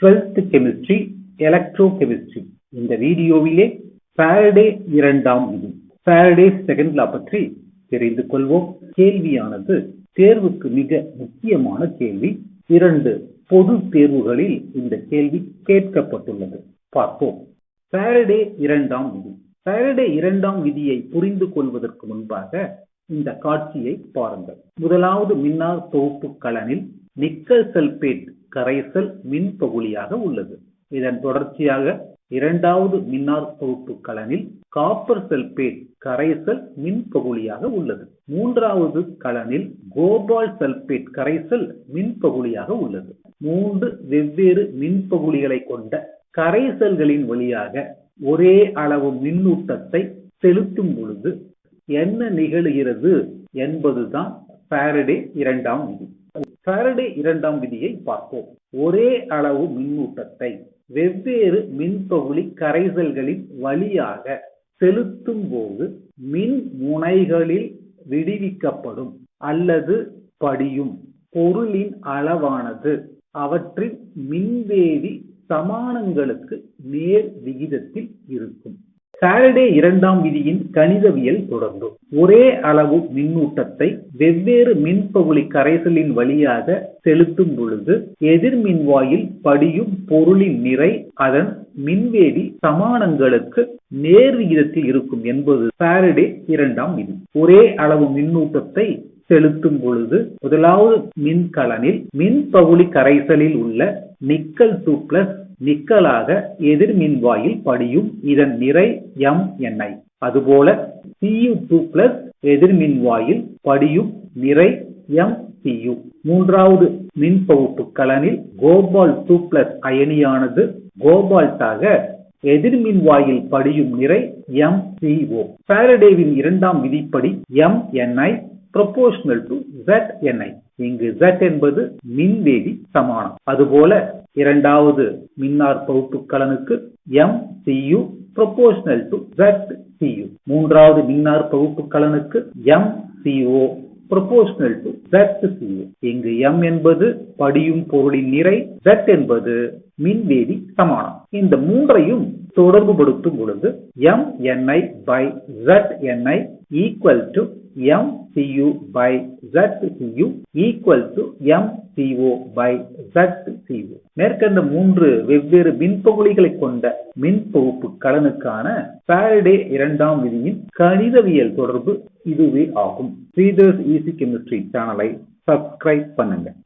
Twelfth chemistry electro chemistry இந்த வீடியோவிலே Faraday இரண்டாம் விதி ஃபாரடே செகண்ட் லா பற்றி தெரிந்து கொள்வோம். கேள்வியானது தேர்வுக்கு மிக முக்கியமான கேள்வி. இரண்டு பொது தேர்வுகளில் இந்த கேள்வி கேட்கப்பட்டுள்ளது. பார்ப்போம். ஃபாரடே இரண்டாம் விதி. ஃபாரடே இரண்டாம் விதியை புரிந்து கொள்வதற்கு முன்பாக இந்த காட்சியை பாருங்கள். முதலாவது மின்னார் தொகுப்பு கலனில் நிக்கல் சல்பேட் கரைசல் மின் பகுதியாக உள்ளது. இதன் தொடர்ச்சியாக இரண்டாவது மின்னார் தொகுப்பு கலனில் காப்பர் சல்பேட் கரைசல் மின் பகுதியாக உள்ளது. மூன்றாவது கலனில் கோபால் சல்பேட் கரைசல் மின் பகுதியாக உள்ளது. மூன்று வெவ்வேறு மின் பகுதிகளை கொண்ட கரைசல்களின் வழியாக ஒரே அளவு மின்னூட்டத்தை செலுத்தும் பொழுது என்ன நிகழுகிறது என்பதுதான் பாரடே இரண்டாம் விதி. ஃபேரடே இரண்டாம் விதியை பார்ப்போம். ஒரே அளவு மின்னூட்டத்தை வெவ்வேறு மின்பகுளி கரைசல்களின் வழியாக செலுத்தும் போது மின் முனைகளில் விடுவிக்கப்படும் அல்லது படியும் பொருளின் அளவானது அவற்றின் மின்வேதி சமானங்களுக்கு நேர் விகிதத்தில் இருக்கும். ஃபாரடே இரண்டாம் விதியின் கணிதவியல் தொடர்ந்தும். ஒரே அளவு மின்னூட்டத்தை வெவ்வேறு மின்பகுளி கரைசலின் வழியாக செலுத்தும் பொழுது எதிர்மின்வாயில் படியும் பொருளின் நிறை அதன் மின்வேதி சமானங்களுக்கு நேர் விகிதத்தில் இருக்கும் என்பது சாரடே இரண்டாம் விதி. ஒரே அளவு மின்னூட்டத்தை செலுத்தும் பொழுது முதலாவது மின்கலனில் மின்பகுளி கரைசலில் உள்ள நிக்கல் டூ பிளஸ் நிக்கலாக எதிர்மின்வாயில் படியும் இதன் நிறை எம் எண்ணெய் அதுபோல சியு டூ பிளஸ் எதிர்மின்வாயில் படியும் நிறை எம் சியு மூன்றாவது மின்பகுப்பு கலனில் கோபால் டூ பிளஸ் அயனியானது கோபால்ட்டாக எதிர்மின்வாயில் படியும் நிறை எம் CO பாரடேவின் இரண்டாம் விதிப்படி M NI to Z NI இங்கு Z என்பது மின்வேதி சமானம். அதுபோல இரண்டாவது மின்னார் பகுப்பு கலனுக்கு M CU proportional to Z CU மூன்றாவது மின்னார் பகுப்பு கலனுக்கு M CO proportional to Z ZCU இங்கு எம் என்பது படியும் பொருளின் நிறை ஜெட் என்பது மின்வேதி சமானம். இந்த மூன்றையும் தொடர்புபடுத்தும் பொழுது MNI by ZNI equal to CU equal to M CO by Z CO மேற்கண்ட மூன்று வெவ்வேறு மின்பகுளிகளை கொண்ட மின்பகுப்பு கடனுக்கான பாரடே இரண்டாம் விதியின் கணிதவியல் தொடர்பு இதுவே ஆகும். ஸ்ரீதர்ஸ் ஈசி கெமிஸ்ட்ரி சேனலை சப்ஸ்கிரைப் பண்ணுங்க.